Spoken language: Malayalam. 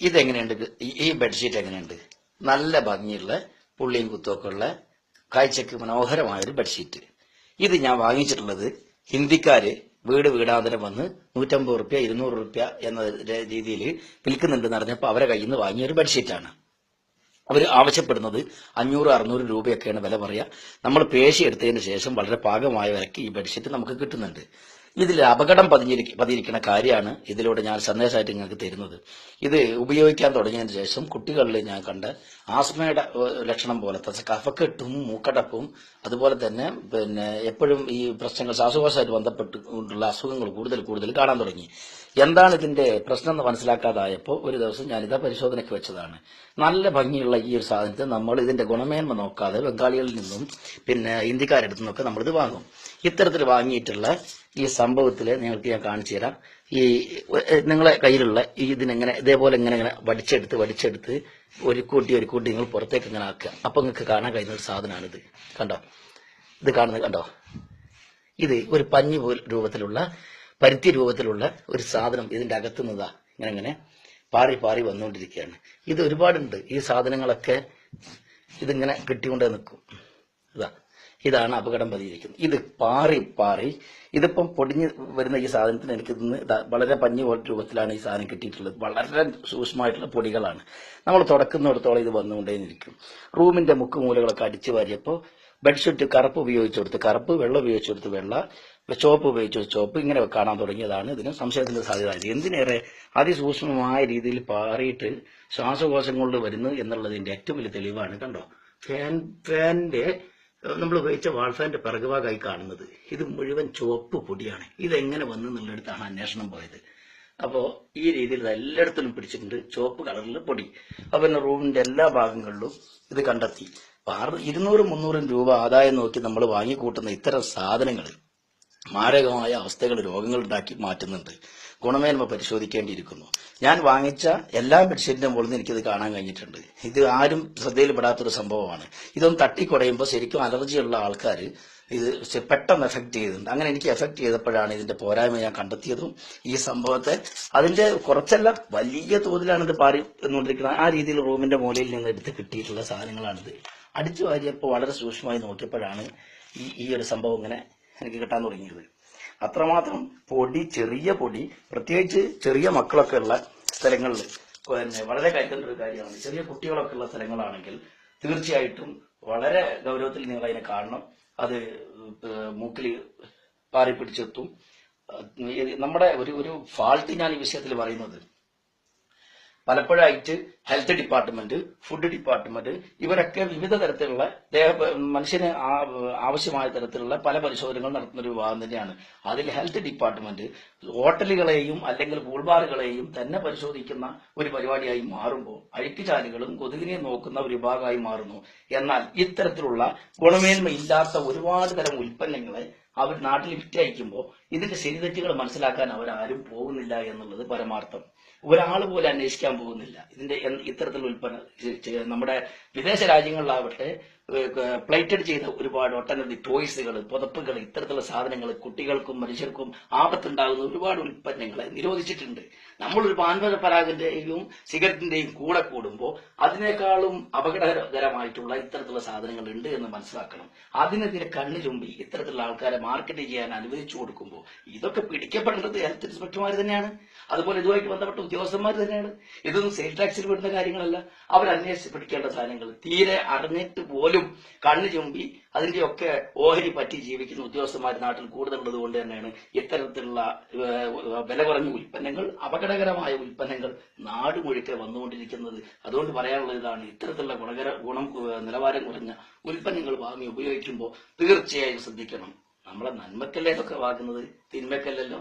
ഇതെങ്ങനെയുണ്ട്? ഇത്? ഈ- ബെഡ്ഷീറ്റ് എങ്ങനെയുണ്ട്? നല്ല ഭംഗിയുള്ള പുള്ളിയും കുത്തുമൊക്കെ ഉള്ള കാഴ്ചക്ക് മനോഹരമായ ഒരു ബെഡ്ഷീറ്റ് ഇത് ഞാൻ വാങ്ങിച്ചിട്ടുള്ളത് ഹിന്ദിക്കാര് വീട് വീടാന്തരം വന്ന് നൂറ്റമ്പത് റുപ്യ ഇരുന്നൂറ് റുപ്യ എന്ന രീതിയിൽ വിൽക്കുന്നുണ്ട് അറിഞ്ഞപ്പോൾ അവരെ കയ്യിൽ നിന്ന് വാങ്ങിയ ഒരു ബെഡ്ഷീറ്റാണ് അവർ ആവശ്യപ്പെടുന്നത് അഞ്ഞൂറ് അറുന്നൂറ് രൂപയൊക്കെയാണ് വില പറയുക നമ്മൾ പേശി എടുത്തതിന് ശേഷം വളരെ പാകമായ വിലക്ക് ഈ ബെഡ്ഷീറ്റ് നമുക്ക് കിട്ടുന്നുണ്ട്. ഇതിൽ അപകടം പതിഞ്ഞിരിക്ക പതിയിരിക്കുന്ന കാര്യമാണ് ഇതിലൂടെ ഞാൻ സന്ദേശമായിട്ട് നിങ്ങൾക്ക് തരുന്നത്. ഇത് ഉപയോഗിക്കാൻ തുടങ്ങിയതിന് ശേഷം കുട്ടികളിൽ ഞാൻ കണ്ട ആസ്മയുടെ ലക്ഷണം പോലത്തെ കഫക്കെട്ടും മൂക്കടപ്പും അതുപോലെ തന്നെ പിന്നെ എപ്പോഴും ഈ പ്രശ്നങ്ങൾ ശ്വാസകോശമായിട്ട് ബന്ധപ്പെട്ടുകൊണ്ടുള്ള അസുഖങ്ങൾ കൂടുതൽ കൂടുതൽ കാണാൻ തുടങ്ങി. എന്താണ് ഇതിന്റെ പ്രശ്നം എന്ന് മനസ്സിലാക്കാതായപ്പോൾ ഒരു ദിവസം ഞാൻ ഞാനിതാ പരിശോധനയ്ക്ക് വെച്ചതാണ്. നല്ല ഭംഗിയുള്ള ഈ ഒരു സാധനത്തെ നമ്മൾ ഇതിന്റെ ഗുണമേന്മ നോക്കാതെ ബംഗാളികളിൽ നിന്നും പിന്നെ ഇന്ത്യക്കാരുടെ നിന്നൊക്കെ നമ്മളിത് വാങ്ങും. ഇത്തരത്തിൽ വാങ്ങിയിട്ടുള്ള ഈ സംഭവത്തിൽ നിങ്ങൾക്ക് ഞാൻ കാണിച്ചു തരാം. ഈ നിങ്ങളെ കയ്യിലുള്ള ഈ ഇതിനെങ്ങനെ ഇതേപോലെ ഇങ്ങനെ ഇങ്ങനെ വടിച്ചെടുത്ത് വടിച്ചെടുത്ത് ഒരു കൂട്ടി ഒരു കൂട്ടി നിങ്ങൾ പുറത്തേക്ക് ഇങ്ങനെ ആക്കുക. അപ്പൊ നിങ്ങൾക്ക് കാണാൻ കഴിയുന്ന ഒരു സാധനമാണിത്. കണ്ടോ? ഇത് കാണുന്നത് കണ്ടോ? ഇത് ഒരു പഞ്ഞു പോലെ രൂപത്തിലുള്ള പരുത്തി രൂപത്തിലുള്ള ഒരു സാധനം ഇതിന്റെ അകത്തു നിന്നതാ. ഇങ്ങനെ ഇങ്ങനെ പാറി പാറി വന്നുകൊണ്ടിരിക്കുകയാണ്. ഇത് ഒരുപാടുണ്ട്. ഈ സാധനങ്ങളൊക്കെ ഇതിങ്ങനെ കിട്ടിക്കൊണ്ടേ നിൽക്കും. ഇതാ. ഇതാണ് അപകടം പതിയിരിക്കുന്നത്. ഇത് പാറി പാറി. ഇതിപ്പം പൊടിഞ്ഞ് വരുന്ന ഈ സാധനത്തിന് എനിക്ക് ഇന്ന് വളരെ പഞ്ഞി പോലെ രൂപത്തിലാണ് ഈ സാധനം കിട്ടിയിട്ടുള്ളത്. വളരെ സൂക്ഷ്മമായിട്ടുള്ള പൊടികളാണ്. നമ്മൾ തുടക്കുന്നിടത്തോളം ഇത് വന്നുകൊണ്ടേയിരിക്കും. റൂമിന്റെ മുക്കുമൂലകളൊക്കെ അടിച്ചു വാരിയപ്പോൾ ബെഡ്ഷീറ്റ് കറുപ്പ് ഉപയോഗിച്ചെടുത്ത് കറുപ്പ് വെള്ളം ഉപയോഗിച്ചെടുത്ത് വെള്ള ചോപ്പ് ഉപയോഗിച്ചു ചോപ്പ് ഇങ്ങനെ കാണാൻ തുടങ്ങിയതാണ് ഇതിന് സംശയത്തിന്റെ സാധ്യത. എന്തിനേറെ അതിസൂക്ഷ്മമായ രീതിയിൽ പാറിയിട്ട് ശ്വാസകോശം കൊണ്ട് വരുന്നു എന്നുള്ളതിന്റെ ഏറ്റവും വലിയ തെളിവാണ്. കണ്ടോ? ഫാൻ ഫാനിന്റെ നമ്മൾ ഉപയോഗിച്ച വാൾഫാന്റെ പിറകുവാകായി കാണുന്നത്. ഇത് മുഴുവൻ ചുവപ്പ് പൊടിയാണ്. ഇതെങ്ങനെ വന്നു എന്നുള്ളിടത്താണ് അന്വേഷണം പോയത്. അപ്പോൾ ഈ രീതിയിൽ എല്ലായിടത്തും പിടിച്ചിട്ടുണ്ട്. ചുവപ്പ് കളറിലെ പൊടി. അപ്പൊ പിന്നെ റൂമിന്റെ എല്ലാ ഭാഗങ്ങളിലും ഇത് കണ്ടെത്തി. ഇരുന്നൂറും മുന്നൂറും രൂപ ആദായം നോക്കി നമ്മൾ വാങ്ങിക്കൂട്ടുന്ന ഇത്തരം സാധനങ്ങൾ മാരകമായ അവസ്ഥകൾ രോഗങ്ങൾ ഉണ്ടാക്കി മാറ്റുന്നുണ്ട്. ഗുണമേന്മ പരിശോധിക്കേണ്ടിയിരിക്കുന്നു. ഞാൻ വാങ്ങിച്ച എല്ലാ ബെഡ്ഷീറ്റിന്റെ മുകളിൽ നിന്ന് എനിക്കിത് കാണാൻ കഴിഞ്ഞിട്ടുണ്ട്. ഇത് ആരും ശ്രദ്ധയിൽപ്പെടാത്തൊരു സംഭവമാണ്. ഇതൊന്ന് തട്ടിക്കുടയുമ്പോൾ ശരിക്കും അലർജിയുള്ള ആൾക്കാർ ഇത് പെട്ടെന്ന് എഫക്ട് ചെയ്തിട്ടുണ്ട് അങ്ങനെ എനിക്ക് എഫക്ട് ചെയ്തപ്പോഴാണ് ഇതിന്റെ പോരായ്മ ഞാൻ കണ്ടെത്തിയതും ഈ സംഭവത്തെ അതിന്റെ കുറച്ചല്ല വലിയ തോതിലാണ് ഇത് പാറി എന്നുകൊണ്ടിരിക്കുന്നത് ആ രീതിയിൽ റൂമിന്റെ മൂലയിൽ നിന്ന് എടുത്ത് കിട്ടിയിട്ടുള്ള സാധനങ്ങളാണിത്. അടിച്ചു വാരിയപ്പോൾ വളരെ സൂക്ഷ്മമായി നോക്കിയപ്പോഴാണ് ഈ ഈ ഒരു സംഭവം ഇങ്ങനെ എനിക്ക് കിട്ടാൻ തുടങ്ങിയത്. അത്രമാത്രം പൊടി ചെറിയ പൊടി പ്രത്യേകിച്ച് ചെറിയ മക്കളൊക്കെ ഉള്ള സ്ഥലങ്ങളിൽ പിന്നെ വളരെ കരുതേണ്ട ഒരു കാര്യമാണ്. ചെറിയ കുട്ടികളൊക്കെ ഉള്ള സ്ഥലങ്ങളാണെങ്കിൽ തീർച്ചയായിട്ടും വളരെ ഗൗരവത്തിൽ നിങ്ങൾ അതിനെ കാണണം. അത് മൂക്കിൽ പാറി പിടിച്ചെത്തും നമ്മുടെ ഒരു ഒരു ഫാൾട്ട് ഞാൻ ഈ വിഷയത്തിൽ പറയുന്നത് പലപ്പോഴായിട്ട് ഹെൽത്ത് ഡിപ്പാർട്ട്മെന്റ് ഫുഡ് ഡിപ്പാർട്ട്മെന്റ് ഇവരൊക്കെ വിവിധ തരത്തിലുള്ള ദേഹ മനുഷ്യന് ആവശ്യമായ തരത്തിലുള്ള പല പരിശോധനകൾ നടത്തുന്ന ഒരു വിഭാഗം തന്നെയാണ്. അതിൽ ഹെൽത്ത് ഡിപ്പാർട്ട്മെന്റ് ഹോട്ടലുകളെയും അല്ലെങ്കിൽ കൂൾബാറുകളെയും തന്നെ പരിശോധിക്കുന്ന ഒരു പരിപാടിയായി മാറുമ്പോൾ അഴുക്കുചാലുകളും കൊതുകിനെ നോക്കുന്ന ഒരു വിഭാഗമായി മാറുന്നു. എന്നാൽ ഇത്തരത്തിലുള്ള ഗുണമേന്മയില്ലാത്ത ഒരുപാട് തരം ഉൽപ്പന്നങ്ങളെ അവർ നാട്ടിൽ വിറ്റയക്കുമ്പോൾ ഇതിന്റെ ശരിതെറ്റുകൾ മനസ്സിലാക്കാൻ അവരാരും പോകുന്നില്ല എന്നുള്ളത് പരമാർത്ഥം. ഒരാൾ പോലും അന്വേഷിക്കാൻ പോകുന്നില്ല. ഇതിന്റെ ഇത്തരത്തിലുള്ള ഉൽപ്പന്ന നമ്മുടെ വിദേശ രാജ്യങ്ങളിലാവട്ടെ പ്ലേറ്റഡ് ചെയ്ത ഒരുപാട് ഒട്ടനവധി ടോയ്സുകൾ പുതപ്പുകൾ ഇത്തരത്തിലുള്ള സാധനങ്ങൾ കുട്ടികൾക്കും മനുഷ്യർക്കും ആപത്തുണ്ടാകുന്ന ഒരുപാട് ഉൽപ്പന്നങ്ങളെ നിരോധിച്ചിട്ടുണ്ട്. നമ്മളൊരു പാൻപര പരാഗിന്റെയും സിഗരറ്റിന്റെയും കൂടെ കൂടുമ്പോൾ അതിനേക്കാളും അപകടകരമായിട്ടുള്ള ഇത്തരത്തിലുള്ള സാധനങ്ങൾ ഉണ്ട് എന്ന് മനസ്സിലാക്കണം. അതിനെതിരെ കണ്ണു ചുമ്പി ഇത്തരത്തിലുള്ള ആൾക്കാരെ മാർക്കറ്റ് ചെയ്യാൻ അനുവദിച്ചു കൊടുക്കുമ്പോൾ ഇതൊക്കെ പിടിക്കപ്പെടേണ്ടത് ഹെൽത്ത് ഇൻസ്പെക്ടർമാർ തന്നെയാണ്. അതുപോലെ ഇതുമായിട്ട് ബന്ധപ്പെട്ട ഉദ്യോഗസ്ഥന്മാർ തന്നെയാണ് ഇതൊന്നും സെയിൽ ടാക്സിൽ പെടുന്ന കാര്യങ്ങളല്ല. അവർ പിടിക്കേണ്ട സാധനങ്ങൾ തീരെ അറിഞ്ഞിട്ട് പോലും കണ്ണു ചുമ്പി അതിന്റെയൊക്കെ ഓഹരി പറ്റി ജീവിക്കുന്ന ഉദ്യോഗസ്ഥന്മാർ നാട്ടിൽ കൂടുതലുള്ളത് കൊണ്ട് തന്നെയാണ് ഇത്തരത്തിലുള്ള വില കുറഞ്ഞ ഉൽപ്പന്നങ്ങൾ അപകടകരമായ ഉൽപ്പന്നങ്ങൾ നാട് മുഴുക്കെ വന്നുകൊണ്ടിരിക്കുന്നത്. അതുകൊണ്ട് പറയാനുള്ള ഇതാണ്. ഇത്തരത്തിലുള്ള ഗുണകര ഗുണം നിലവാരം കുറഞ്ഞ ഉൽപ്പന്നങ്ങൾ വാങ്ങി ഉപയോഗിക്കുമ്പോൾ തീർച്ചയായും ശ്രദ്ധിക്കണം. നമ്മളെ നന്മക്കല്ലേ ഇതൊക്കെ വാങ്ങുന്നത്? തിന്മക്കല്ലല്ലോ?